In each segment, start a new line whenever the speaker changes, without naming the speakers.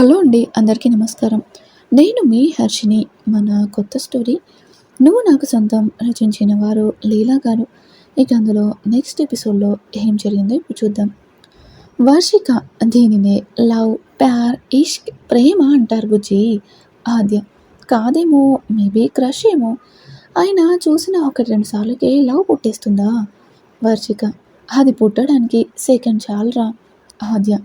Hello అండి అందరికీ నమస్కారం. నేను మీ హర్షిని. మన కొత్త స్టోరీ నువ్వు నాకు సొంతం రచించిన వారు లీలా గారు. ఇక అందులో నెక్స్ట్ ఎపిసోడ్లో ఏం జరిగిందో ఇప్పుడు చూద్దాం. వార్షిక దీనినే లవ్ ప్యార్ ఇష్క్ ప్రేమ అంటారు బుజ్జి. ఆద్య కాదేమో మేబీ క్రష్ ఏమో. అయినా చూసిన ఒకటి రెండు సార్లకే లవ్ పుట్టేస్తుందా? వార్షిక అది పుట్టడానికి సెకండ్ చాలరా? ఆద్య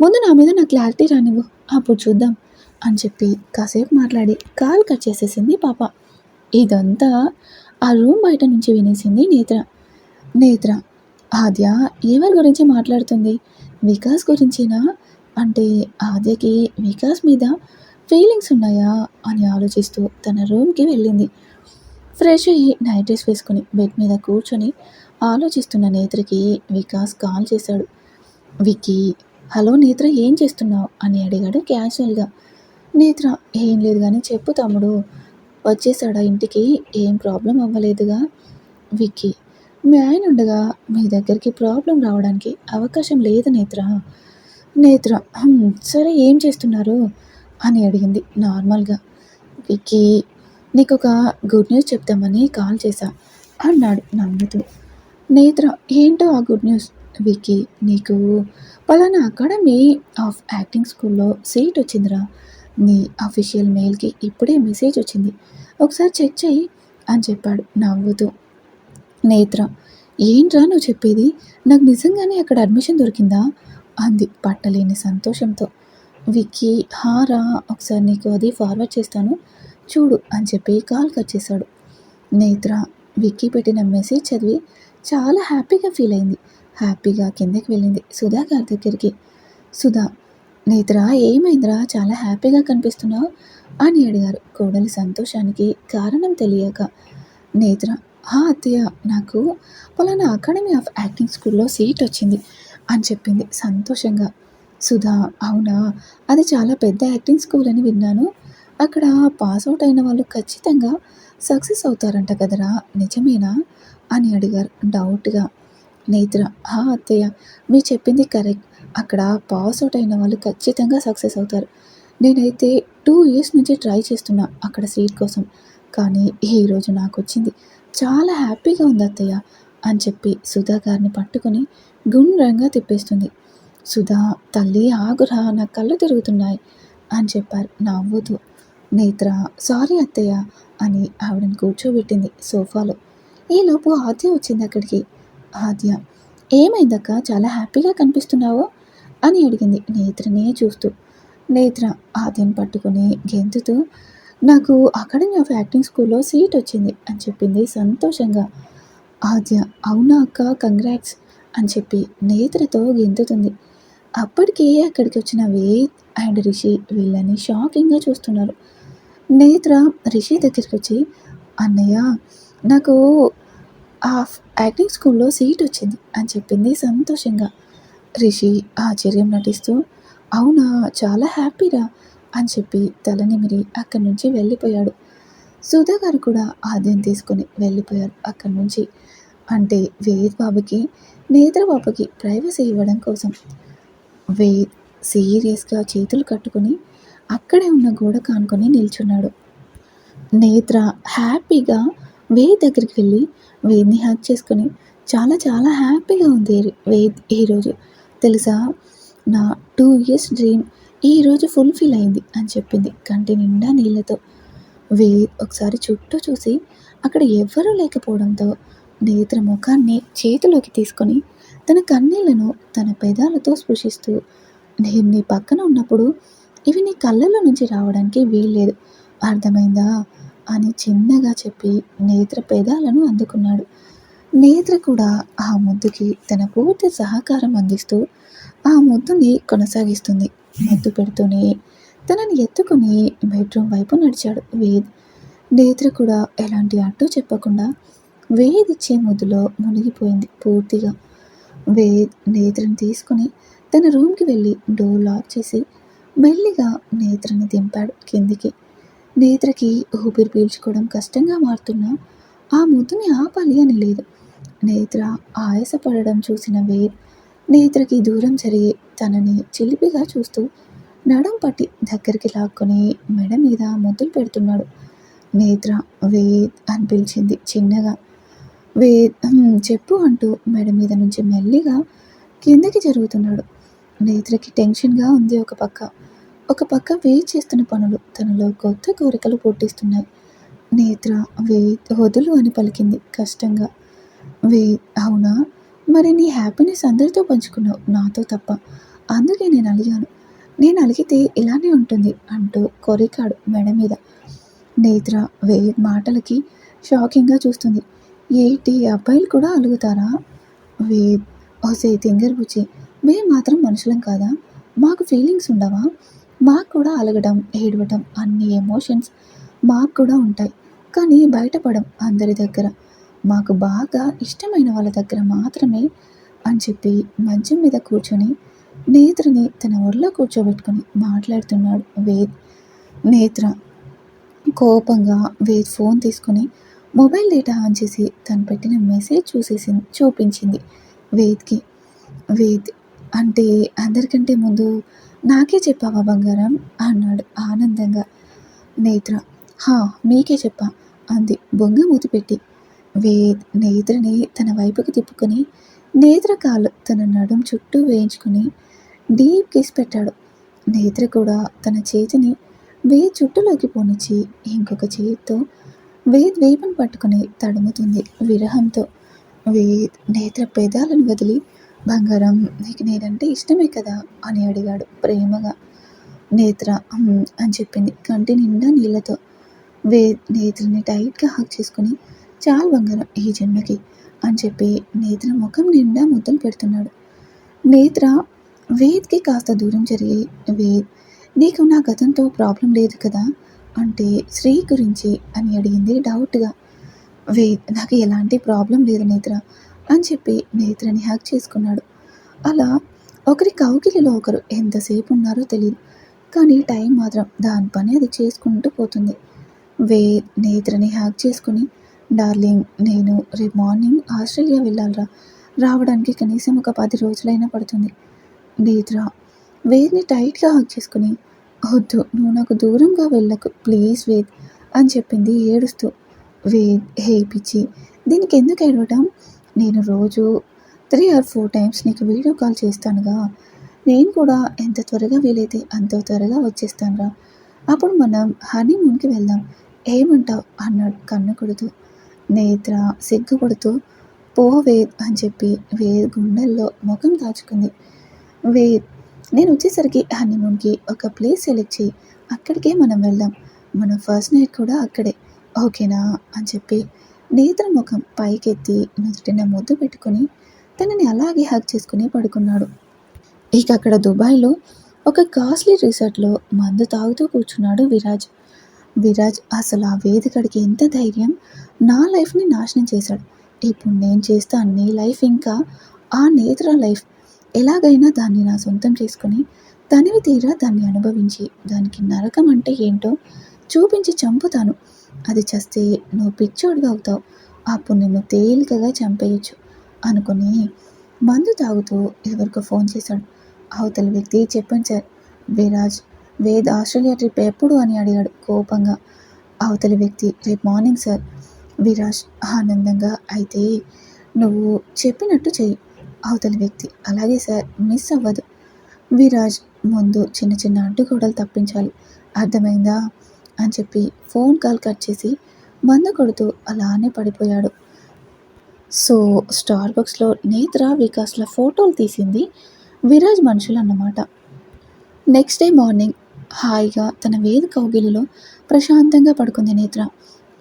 ముందు నా మీద నా క్లారిటీ రానివ్వు. అప్పుడు చూద్దాం అని చెప్పి కాసేపు మాట్లాడి కాల్ కట్ చేసేసింది పాప. ఇదంతా ఆ రూమ్ బయట నుంచి వినేసింది నేత్ర. నేత్ర ఆద్య ఎవరి గురించి మాట్లాడుతుంది? వికాస్ గురించేనా? అంటే ఆద్యకి వికాస్ మీద ఫీలింగ్స్ ఉన్నాయా అని ఆలోచిస్తూ తన రూమ్కి వెళ్ళింది. ఫ్రెష్ అయ్యి నైట్ డ్రెస్ వేసుకుని బెడ్ మీద కూర్చొని ఆలోచిస్తున్న నేత్రకి వికాస్ కాల్ చేశాడు. విక్కీ హలో నేత్ర ఏం చేస్తున్నావు? అని అడిగాడు క్యాజువల్గా. నేత్ర ఏం లేదు కానీ చెప్పు తమ్ముడు. వచ్చేసాడా ఇంటికి? ఏం ప్రాబ్లం అవ్వలేదుగా? విక్కీ మీ ఆయన ఉండగా మీ దగ్గరికి ప్రాబ్లం రావడానికి అవకాశం లేదు నేత్ర. నేత్ర సరే ఏం చేస్తున్నారు? అని అడిగింది నార్మల్గా. విక్కీ నీకు ఒక గుడ్ న్యూస్ చెప్తామని కాల్ చేశా అన్నాడు నమ్ముతూ. నేత్ర ఏంటో ఆ గుడ్ న్యూస్? విక్కీ నీకు పలానా అకాడమీ ఆఫ్ యాక్టింగ్ స్కూల్లో సీట్ వచ్చిందిరా. నీ అఫీషియల్ మెయిల్కి ఇప్పుడే మెసేజ్ వచ్చింది. ఒకసారి చెక్ చేయి అని చెప్పాడు నవ్వుతూ. నేత్ర ఏంట్రా నువ్వు చెప్పేది? నాకు నిజంగానే అక్కడ అడ్మిషన్ దొరికిందా? అంది పట్టలేని సంతోషంతో. విక్కీ హారా ఒకసారి నీకు అది ఫార్వర్డ్ చేస్తాను చూడు అని చెప్పి కాల్ కట్ చేశాడు. నేత్ర విక్కీ పెట్టిన మెసేజ్ చదివి చాలా హ్యాపీగా ఫీల్ అయింది. హ్యాపీగా కిందకి వెళ్ళింది. సుధా గారి దగ్గరికి. సుధా నేత్రా ఏమైందిరా? చాలా హ్యాపీగా కనిపిస్తున్నావు? అని అడిగారు. కోడలి సంతోషానికి కారణం తెలియక నేత్ర హా అత్తయ్య నాకు పలానా అకాడమీ ఆఫ్ యాక్టింగ్ స్కూల్లో సీట్ వచ్చింది అని చెప్పింది సంతోషంగా. సుధా అవునా? అది చాలా పెద్ద యాక్టింగ్ స్కూల్ అని విన్నాను. అక్కడ పాస్ అవుట్ అయిన వాళ్ళు ఖచ్చితంగా సక్సెస్ అవుతారంట కదరా? నిజమేనా? అని అడిగారు. డౌట్గా నేత్ర "ఆ అత్తయ్య మీరు చెప్పింది కరెక్ట్. అక్కడ పాస్ అవుట్ అయిన వాళ్ళు ఖచ్చితంగా సక్సెస్ అవుతారు. నేనైతే టూ ఇయర్స్ నుంచి ట్రై చేస్తున్నా అక్కడ సీట్ కోసం. కానీ ఈరోజు నాకు వచ్చింది. చాలా హ్యాపీగా ఉంది అత్తయ్య అని చెప్పి సుధా గారిని పట్టుకొని గుండ్రంగా తిప్పేస్తుంది. సుధా తల్లి ఆగురా నా కళ్ళు తిరుగుతున్నాయి అని చెప్పారు నవ్వుతూ. నేత్ర సారీ అత్తయ్య అని ఆవిడని కూర్చోబెట్టింది సోఫాలో. ఈలోపు ఆద్య వచ్చింది అక్కడికి. ఆద్య ఏమైందక్క? చాలా హ్యాపీగా కనిపిస్తున్నావు? అని అడిగింది నేత్రనే చూస్తూ. నేత్ర ఆద్యను పట్టుకుని గెంతుతూ నాకు అకాడమీ ఆఫ్ యాక్టింగ్ స్కూల్లో సీట్ వచ్చింది అని చెప్పింది సంతోషంగా. ఆద్య అవునా అక్క? కంగ్రాట్స్ అని చెప్పి నేత్రతో గెంతుతుంది. అప్పటికే అక్కడికి వచ్చిన వేద్ అండ్ రిషి వీళ్ళని షాకింగ్గా చూస్తున్నారు. నేత్ర రిషి దగ్గరికి వచ్చి అన్నయ్య నాకు యాక్టింగ్ స్కూల్లో సీట్ వచ్చింది అని చెప్పింది సంతోషంగా. రిషి ఆశ్చర్యం నటిస్తూ అవునా చాలా హ్యాపీరా అని చెప్పి తలనిమిరి అక్కడి నుంచి వెళ్ళిపోయాడు. సుధా గారు కూడా ఆద్యం తీసుకొని వెళ్ళిపోయారు అక్కడి నుంచి. అంటే వేద్ బాబుకి నేత్ర బాబుకి ప్రైవసీ ఇవ్వడం కోసం. వేద్ సీరియస్గా చేతులు కట్టుకొని అక్కడే ఉన్న గోడ కానుకొని నిల్చున్నాడు. నేత్ర హ్యాపీగా వేద్ దగ్గరికి వెళ్ళి వేద్ని హ్యాక్ చేసుకొని చాలా చాలా హ్యాపీగా ఉంది వేద్ ఈరోజు తెలుసా? నా టూ ఇయర్స్ డ్రీమ్ ఈరోజు ఫుల్ఫిల్ అయింది అని చెప్పింది కంటి నిండా నీళ్ళతో. వేద్ ఒకసారి చుట్టూ చూసి అక్కడ ఎవ్వరూ లేకపోవడంతో నేత్ర ముఖాన్ని చేతిలోకి తీసుకొని తన కన్నీళ్ళను తన పెదాలతో స్పృశిస్తూ నేను నీ పక్కన ఉన్నప్పుడు ఇవి నీ కళ్ళలో నుంచి రావడానికి వీల్లేదు. అర్థమైందా? అని చిన్నగా చెప్పి నేత్ర పేదాలను అందుకున్నాడు. నేత్ర కూడా ఆ ముద్దుకి తన పూర్తి సహకారం అందిస్తూ ఆ ముద్దుని కొనసాగిస్తుంది. ముద్దు పెడుతూనే తనని ఎత్తుకుని బెడ్రూమ్ వైపు నడిచాడు వేద్. నేత్ర కూడా ఎలాంటి అడ్డు చెప్పకుండా వేద్ ఇచ్చే ముద్దులో మునిగిపోయింది పూర్తిగా. వేద్ నేత్రని తీసుకుని తన రూమ్కి వెళ్ళి డోర్ లాక్ చేసి మెల్లిగా నేత్రని దింపాడు కిందికి. నేత్రకి ఊపిరి పీల్చుకోవడం కష్టంగా మారుతున్నా ఆ ముద్దుని ఆపాలి అని లేదు. నేత్ర ఆయాసపడడం చూసిన వేద్ నేత్రకి దూరం జరిగి తనని చిలిపిగా చూస్తూ నడం పట్టి దగ్గరికి లాక్కొని మెడ మీద ముద్దులు పెడుతున్నాడు. నేత్ర వేద్ అని పిలిచింది చిన్నగా. వేద్ చెప్పు అంటూ మెడ మీద నుంచి మెల్లిగా కిందకి జరుగుతున్నాడు. నేత్రకి టెన్షన్గా ఉంది ఒక పక్క. ఒక పక్క వేయి చేస్తున్న పనులు తనలో కొత్త కోరికలు పుట్టిస్తున్నాయి. నేత్ర వేద్ వదులు అని పలికింది కష్టంగా. వే అవునా? మరి నీ హ్యాపీనెస్ అందరితో పంచుకున్నావు నాతో తప్ప. అందుకే నేను అలిగాను. నేను అలిగితే ఇలానే ఉంటుంది అంటూ కొరికాడు మెడ మీద. నేత్ర వేద్ మాటలకి షాకింగ్గా చూస్తుంది. ఏంటి అబ్బాయిలు కూడా అలుగుతారా? వేద్ ఓసే తింగర్ బుచ్చి మేము మాత్రం మనుషులం కాదా? మాకు ఫీలింగ్స్ ఉండవా? మాకు కూడా అలగడం ఏడవటం అన్ని ఎమోషన్స్ మాకు కూడా ఉంటాయి. కానీ బయటపడం అందరి దగ్గర. మాకు బాగా ఇష్టమైన వాళ్ళ దగ్గర మాత్రమే అని చెప్పి మంచం మీద కూర్చొని నేత్రని తన ఒళ్ళో కూర్చోబెట్టుకొని మాట్లాడుతున్నాడు వేద్. నేత్ర కోపంగా వేద్ ఫోన్ తీసుకొని మొబైల్ డేటా ఆన్ చేసి తను పెట్టిన మెసేజ్ చూసేసింది చూపించింది వేద్కి. వేద్ అంటే అందరికంటే ముందు నాకే చెప్పావా బంగారం? అన్నాడు ఆనందంగా. నేత్ర హా మీకే చెప్పా అంది బొంగ మూతి పెట్టి వేద్ నేత్రని తన వైపుకి తిప్పుకొని నేత్ర కాళ్ళు తన నడుం చుట్టూ వేయించుకొని డీప్ కిస్ పెట్టాడు. నేత్ర కూడా తన చేతిని వేద్ చుట్టులోకి పోనిచ్చి ఇంకొక చేతితో వేద్ వేపను పట్టుకుని తడుముతుంది విరహంతో. వేద్ నేత్ర పెదాలను వదిలి బంగారం నీకు నేనంటే ఇష్టమే కదా? అని అడిగాడు ప్రేమగా. నేత్ర అని చెప్పింది కంటి నిండా నీళ్ళతో. వే నేత్రని టైట్గా హక్ చేసుకుని చాలు బంగారం ఈ జన్మకి అని చెప్పి నేత్ర ముఖం నిండా ముద్దలు పెడుతున్నాడు. నేత్ర వేద్కి కాస్త దూరం జరిగి వేద్ నీకు నా గతంతో ప్రాబ్లం లేదు కదా? అంటే శ్రీ గురించి అని అడిగింది డౌట్గా. వేద్ నాకు ఎలాంటి ప్రాబ్లం లేదు నేత్ర అని చెప్పి నేత్రని హ్యాక్ చేసుకున్నాడు. అలా ఒకరి కౌకిలిలో ఒకరు ఎంతసేపు ఉన్నారో తెలియదు కానీ టైం మాత్రం దాని పని అది చేసుకుంటూ పోతుంది. వే నేత్రని హ్యాక్ చేసుకుని డార్లింగ్ నేను రేపు మార్నింగ్ ఆస్ట్రేలియా వెళ్ళాలరా. రావడానికి కనీసం ఒక పది రోజులైనా పడుతుంది. నేత్ర వేద్ని టైట్గా హ్యాక్ చేసుకుని వద్దు నువ్వు నాకు దూరంగా వెళ్ళకు ప్లీజ్ వేద్ అని చెప్పింది ఏడుస్తూ. వేద్ హే పిచ్చి దీనికి ఎందుకు ఏడవటం? నేను రోజు త్రీ ఆర్ ఫోర్ టైమ్స్ నీకు వీడియో కాల్ చేస్తానుగా. నేను కూడా ఎంత త్వరగా వీలైతే అంత త్వరగా వచ్చేస్తానురా. అప్పుడు మనం హనీమూన్కి వెళ్దాం. ఏమంటావు? అన్నాడు కన్ను కొడుతూ నేత్ర సిగ్గుపడుతూ పో వేద్ అని చెప్పి వేద్ గుండెల్లో ముఖం దాచుకుంది. వేద్ నేను వచ్చేసరికి హనీమూన్కి ఒక ప్లేస్ సెలెక్ట్ చేయి అక్కడికే మనం వెళ్దాం. మన ఫస్ట్ నైట్ కూడా అక్కడే. ఓకేనా? అని చెప్పి నేత్ర ముఖం పైకెత్తి నుదుటిన ముద్దు పెట్టుకొని తనని అలాగే హక్ చేసుకుని పడుకున్నాడు. ఇక అక్కడ దుబాయ్లో ఒక కాస్ట్లీ రిసార్ట్లో మందు తాగుతూ కూర్చున్నాడు విరాజ్. విరాజ్ అసలు ఆ వేదికడికి ఎంత ధైర్యం? నా లైఫ్ని నాశనం చేశాడు. ఇప్పుడు నేను చేస్తా నీ లైఫ్ ఇంకా ఆ నేత్ర లైఫ్. ఎలాగైనా దాన్ని నా సొంతం చేసుకొని తనివి తీరా దాన్ని అనుభవించి దానికి నరకం అంటే ఏంటో చూపించి చంపుతాను. అది చస్తే నువ్వు పిచ్చోడిగా అవుతావు. అప్పుడు నిన్ను తేలికగా చంపేయచ్చు అనుకుని మందు తాగుతూ ఎవరికో ఫోన్ చేశాడు. అవతల వ్యక్తి చెప్పండి sir Viraj Ved Australia trip ఎప్పుడు? అని అడిగాడు కోపంగా. అవతలి వ్యక్తి రేపు మార్నింగ్ సార్ విరాజ్ ఆనందంగా అయితే నువ్వు చెప్పినట్టు చెయ్యి. అవతలి వ్యక్తి అలాగే సార్ మిస్ అవ్వదు. విరాజ్ ముందు చిన్న చిన్న అడ్డుగోడలు తప్పించాలి. అర్థమైందా? అని చెప్పి ఫోన్ కాల్ కట్ చేసి మందు కొడుతూ అలానే పడిపోయాడు. సో స్టార్ బాక్స్లో నేత్ర వికాస్ల ఫోటోలు తీసింది విరాజ్ మనుషులు అన్నమాట. నెక్స్ట్ డే మార్నింగ్ హాయిగా తన వేద్ కౌగిలిలో ప్రశాంతంగా పడుకుంది నేత్ర.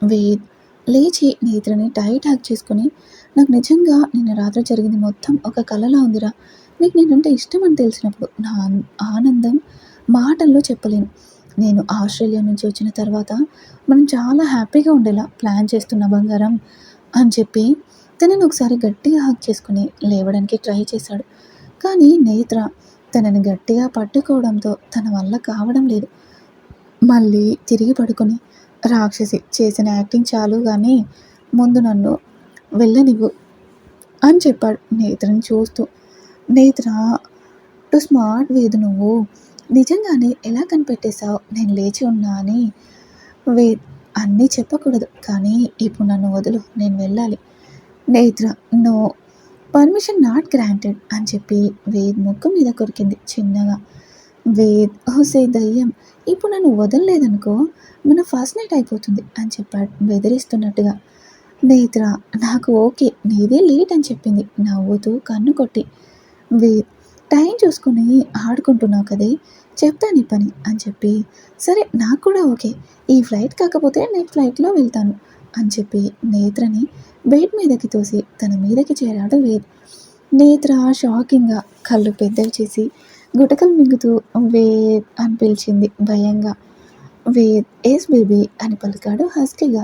వేద్ లేచి నేత్రని టైట్ హ్యాక్ చేసుకుని నాకు నిజంగా నిన్న రాత్రి జరిగింది మొత్తం ఒక కళలా ఉందిరా. నీకు నేనంటే ఇష్టం అని తెలిసినప్పుడు నా ఆనందం మాటల్లో చెప్పలేను. నేను ఆస్ట్రేలియా నుంచి వచ్చిన తర్వాత మనం చాలా హ్యాపీగా ఉండేలా ప్లాన్ చేస్తున్న బంగారం అని చెప్పి తనని ఒకసారి గట్టిగా హక్ చేసుకుని లేవడానికి ట్రై చేశాడు. కానీ నేత్ర తనని గట్టిగా పట్టుకోవడంతో తన వల్ల కావడం లేదు. మళ్ళీ తిరిగి పడుకొని రాక్షసి చేసిన యాక్టింగ్ చాలు కానీ ముందు నన్ను వెళ్ళనివ్వు అని చెప్పాడు నేత్రని చూస్తూ. నేత్ర టు స్మార్ట్ వేదు నువ్వు. నిజంగానే ఎలా కనిపెట్టేశావు? నేను లేచి ఉన్నా అని వేద్ అన్నీ చెప్పకూడదు. కానీ ఇప్పుడు నన్ను వదులు. నేను వెళ్ళాలి. నేత్ర నో. పర్మిషన్ నాట్ గ్రాంటెడ్ అని చెప్పి వేద్ ముక్కు మీద కొరికింది చిన్నగా. వేద్ హుసే దయ్యం. ఇప్పుడు నన్ను వదలలేదనుకో మన ఫస్ట్ నైట్ అయిపోతుంది అని చెప్పాడు బెదిరిస్తున్నట్టుగా. నేత్ర నాకు ఓకే. నీదే లేట్ అని చెప్పింది. నవ్వుతూ కన్ను కొట్టి. వేద్ టైం చూసుకుని ఆడుకుంటున్నావు కదే చెప్తా నీ పని అని చెప్పి సరే నాకు కూడా ఓకే ఈ ఫ్లైట్ కాకపోతే నెక్స్ట్ ఫ్లైట్లో వెళ్తాను అని చెప్పి నేత్రని బెడ్ మీదకి తోసి తన మీదకి చేరాడు వేద్. నేత్ర షాకింగ్గా కళ్ళు పెద్దవి చేసి గుటకలు మింగుతూ వేద్ అని పిలిచింది భయంగా. వేద్ ఏస్ బేబీ అని పలికాడు హస్కీగా.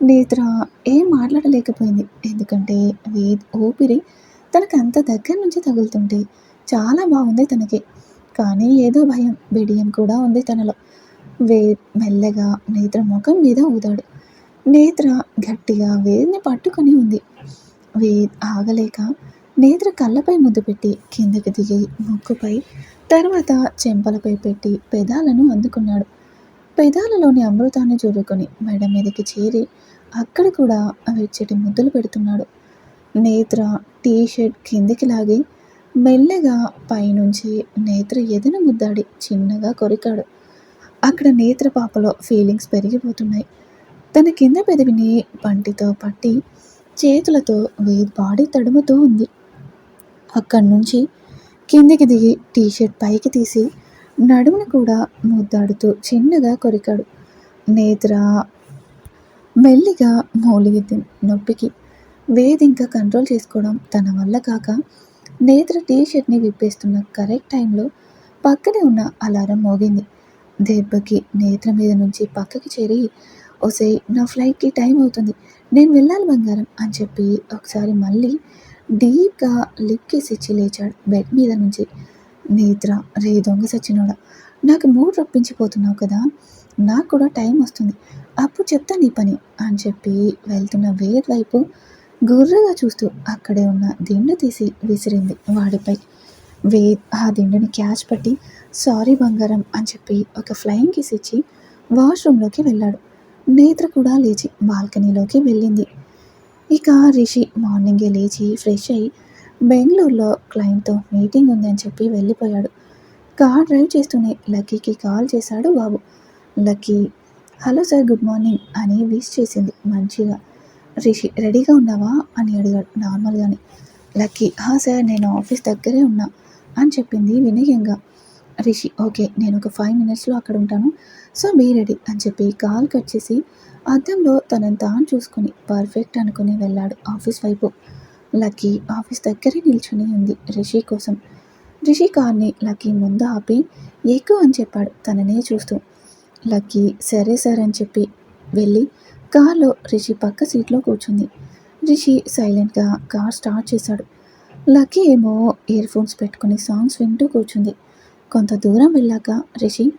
నేత్ర ఏం మాట్లాడలేకపోయింది ఎందుకంటే వేద్ ఊపిరి తనకు అంత దగ్గర నుంచి తగులుతుంటే చాలా బాగుంది తనకి. కానీ ఏదో భయం. బిడియం కూడా ఉంది తనలో. వేద్ మెల్లగా నేత్ర ముఖం మీద ఊదాడు. నేత్ర గట్టిగా వేద్ని పట్టుకొని ఉంది. వేద్ ఆగలేక నేత్ర కళ్ళపై ముద్దు పెట్టి కిందకి దిగి ముక్కుపై తర్వాత చెంపలపై పెట్టి పెదాలను అందుకున్నాడు. పెదాలలోని అమృతాన్ని చూరుకొని మెడ మీదకి చేరి అక్కడ కూడా వెచ్చటి ముద్దులు పెడుతున్నాడు. నేత్ర టీ షర్ట్ కిందికి లాగి మెల్లగా పైనుంచి నేత్ర ఎదన ముద్దాడి చిన్నగా కొరికాడు. అక్కడ నేత్ర పాపలో ఫీలింగ్స్ పెరిగిపోతున్నాయి. తన కింద పెదవిని పంటితో పట్టి చేతులతో వేద్ బాడీ తడుముతూ ఉంది. అక్కడి నుంచి కిందికి దిగి టీషర్ట్ పైకి తీసి నడుమును కూడా ముద్దాడుతూ చిన్నగా కొరికాడు. నేత్ర మెల్లిగా మూలిగిద్ది నొప్పికి వేద్ ఇంకా కంట్రోల్ చేసుకోవడం తన వల్ల కాక నేత్ర టీ షర్ట్ని విప్పేస్తున్న కరెక్ట్ టైంలో పక్కనే ఉన్న అలారం మోగింది. దెబ్బకి నేత్ర మీద నుంచి పక్కకి చేరి ఒసే నా ఫ్లైట్కి టైం అవుతుంది. నేను వెళ్ళాలి బంగారం అని చెప్పి ఒకసారి మళ్ళీ డీప్గా లిప్ ఇచ్చి లేచాడు బెడ్ మీద నుంచి. నేత్ర రే దొంగ సచ్చినోడ నాకు మూడు రప్పించిపోతున్నావు కదా నాకు కూడా టైం వస్తుంది. అప్పుడు చెప్తా నీ పని అని చెప్పి వెళ్తున్న వేర్ వైపు గుర్రగా చూస్తూ అక్కడే ఉన్న దిండు తీసి విసిరింది వాడిపై. వే ఆ దిండుని క్యాచ్ పట్టి సారీ బంగారం అని చెప్పి ఒక ఫ్లయింగ్ కిస్ ఇచ్చి వాష్రూమ్లోకి వెళ్ళాడు. నేత్ర కూడా లేచి బాల్కనీలోకి వెళ్ళింది. ఇక రిషి మార్నింగే లేచి ఫ్రెష్ అయ్యి బెంగళూరులో క్లయింట్తో మీటింగ్ ఉంది అని చెప్పి వెళ్ళిపోయాడు. కార్ డ్రైవ్ చేస్తూనే లక్కీకి కాల్ చేశాడు బాబు. Lucky hello sir good morning అని విష్ చేసింది మంచిగా. రిషి రెడీగా ఉన్నావా? అని అడిగాడు నార్మల్గానే లక్కీ హా సార్ నేను ఆఫీస్ దగ్గరే ఉన్నా అని చెప్పింది వినయంగా. రిషి ఓకే నేను ఒక ఫైవ్ మినిట్స్లో అక్కడ ఉంటాను. సో బీ రెడీ అని చెప్పి కాల్ కట్ చేసి అద్దంలో తనని తాను చూసుకుని పర్ఫెక్ట్ అనుకుని వెళ్ళాడు ఆఫీస్ వైపు. లక్కీ ఆఫీస్ దగ్గరే నిల్చుని ఉంది రిషి కోసం. రిషి కార్ని లక్కీ ముందు ఆపి ఎక్కువ అని చెప్పాడు తననే చూస్తూ. లక్కీ సరే సార్ అని చెప్పి వెళ్ళి కార్లో రిషి పక్క సీట్లో కూర్చుంది. రిషి సైలెంట్గా కార్ స్టార్ట్ చేశాడు. లక్కీ ఏమో ఇయర్ ఫోన్స్ పెట్టుకుని సాంగ్స్ వింటూ కూర్చుంది. కొంత దూరం వెళ్ళాక రిషి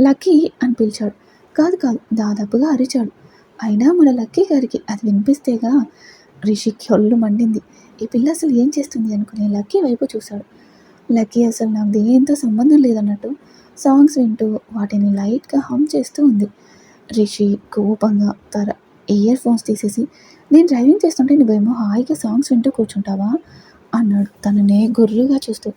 లక్కీ అని పిలిచాడు. కాదు కాదు దాదాపుగా అరిచాడు. అయినా మన లక్కీ గారికి అది వినిపిస్తేగా రిషికి ఒళ్ళు మండింది. ఈ పిల్ల అసలు ఏం చేస్తుంది అనుకుని లక్కీ వైపు చూశాడు. లక్కీ అసలు నాకు దేంతో సంబంధం లేదన్నట్టు సాంగ్స్ వింటూ వాటిని లైట్గా హమ్ చేస్తూ ఉంది. రిషి కోపంగా తర ఇయర్ ఫోన్స్ తీసేసి నేను డ్రైవింగ్ చేస్తుంటే నువ్వేమో హాయిగా సాంగ్స్ వింటూ కూర్చుంటావా? అన్నాడు. తననే గుర్రుగా చూస్తూ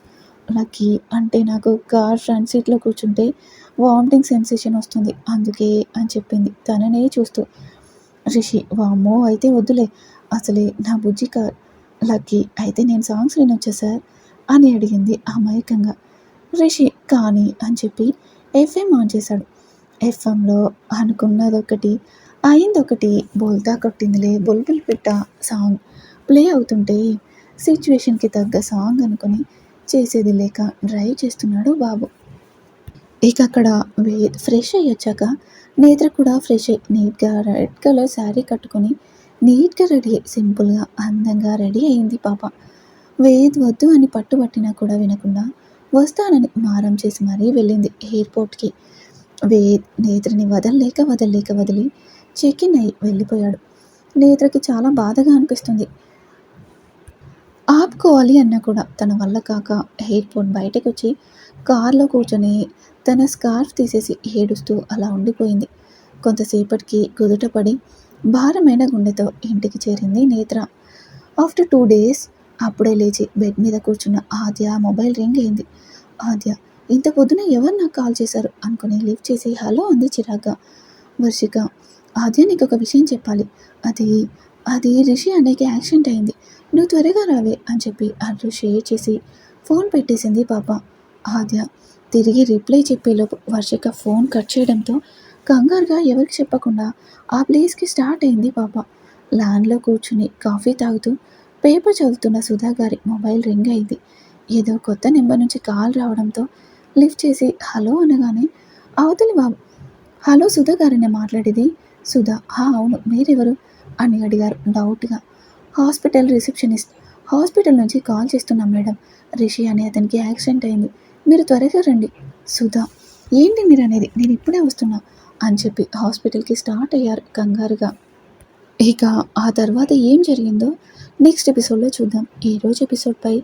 లక్కీ అంటే నాకు కార్ ఫ్రంట్ సీట్లో కూర్చుంటే వామిటింగ్ సెన్సేషన్ వస్తుంది. అందుకే అని చెప్పింది. తననే చూస్తూ రిషి వామ్మో అయితే వద్దులే. అసలే నా బుజ్జి కార్. లక్కీ అయితే నేను సాంగ్స్ వినొచ్చా సార్? అని అడిగింది అమాయకంగా. రిషి కానీ అని చెప్పి ఎఫ్ఎం ఆన్ చేశాడు. ఎఫ్ఎంలో అనుకున్నది ఒకటి అయింది ఒకటి బోల్తా కొట్టిందిలే బుల్బుల్ పిట్ట సాంగ్ ప్లే అవుతుంటే సిచ్యువేషన్కి తగ్గ సాంగ్ అనుకుని చేసేది లేక డ్రైవ్ చేస్తున్నాడు బాబు. ఇక అక్కడ వే ఫ్రెష్ అయ్యి వచ్చాక నేత్ర కూడా ఫ్రెష్ అయ్యి నీట్గా రెడ్ కలర్ శారీ కట్టుకొని నీట్గా రెడీ అయ్యి సింపుల్గా అందంగా రెడీ అయింది పాప. వేద్ వద్దు అని పట్టుబట్టినా కూడా వినకుండా వస్తానని మారం చేసి మరీ వెళ్ళింది ఎయిర్పోర్ట్కి. వే నేత్రని వదలలేక వదలలేక వదిలి చెక్ ఇన్ అయి వెళ్ళిపోయాడు. నేత్రకి చాలా బాధగా అనిపిస్తుంది. ఆపుకోవాలి అన్నా కూడా తన వల్ల కాక ఎయిర్పోర్ట్ బయటకు వచ్చి కార్లో కూర్చొని తన స్కార్ఫ్ తీసేసి ఏడుస్తూ అలా ఉండిపోయింది. కొంతసేపటికి కుదుటపడి భారమైన గుండెతో ఇంటికి చేరింది నేత్ర. ఆఫ్టర్ టూ డేస్ అప్పుడే లేచి బెడ్ మీద కూర్చున్న ఆద్య మొబైల్ రింగ్ అయింది. ఆద్య ఇంత పొద్దున ఎవరు నాకు కాల్ చేశారు? అనుకుని లిఫ్ట్ చేసి హలో అంది చిరాగ్గా. వర్షిక ఆద్య నీకు ఒక విషయం చెప్పాలి. అది అది రిషి అనేకి యాక్సిడెంట్ అయింది. నువ్వు త్వరగా రావే అని చెప్పి అడ్రస్ షేర్ చేసి ఫోన్ పెట్టేసింది పాప. ఆద్య తిరిగి రిప్లై చెప్పేలోపు వర్షిక ఫోన్ కట్ చేయడంతో కంగారుగా ఎవరికి చెప్పకుండా ఆ ప్లేస్కి స్టార్ట్ అయింది పాప. ల్యాండ్లో కూర్చుని కాఫీ తాగుతూ పేపర్ చదువుతున్న సుధా గారి మొబైల్ రింగ్ అయింది. ఏదో కొత్త నెంబర్ నుంచి కాల్ రావడంతో లిఫ్ట్ చేసి హలో అనగానే అవతలి బాబు హలో సుధా గారిని మాట్లాడేది? సుధా హా అవును మీరెవరు? అని అడిగారు డౌట్గా. హాస్పిటల్ రిసెప్షనిస్ట్ హాస్పిటల్ నుంచి కాల్ చేస్తున్నాం మేడం. రిషి అనే అతనికి యాక్సిడెంట్ అయింది. మీరు త్వరగా రండి. సుధా ఏంటి మీరు అనేది? నేను ఇప్పుడే వస్తున్నా అని చెప్పి హాస్పిటల్కి స్టార్ట్ అయ్యారు కంగారుగా. ఇక ఆ తర్వాత ఏం జరిగిందో నెక్స్ట్ ఎపిసోడ్లో చూద్దాం. ఈ రోజు ఎపిసోడ్పై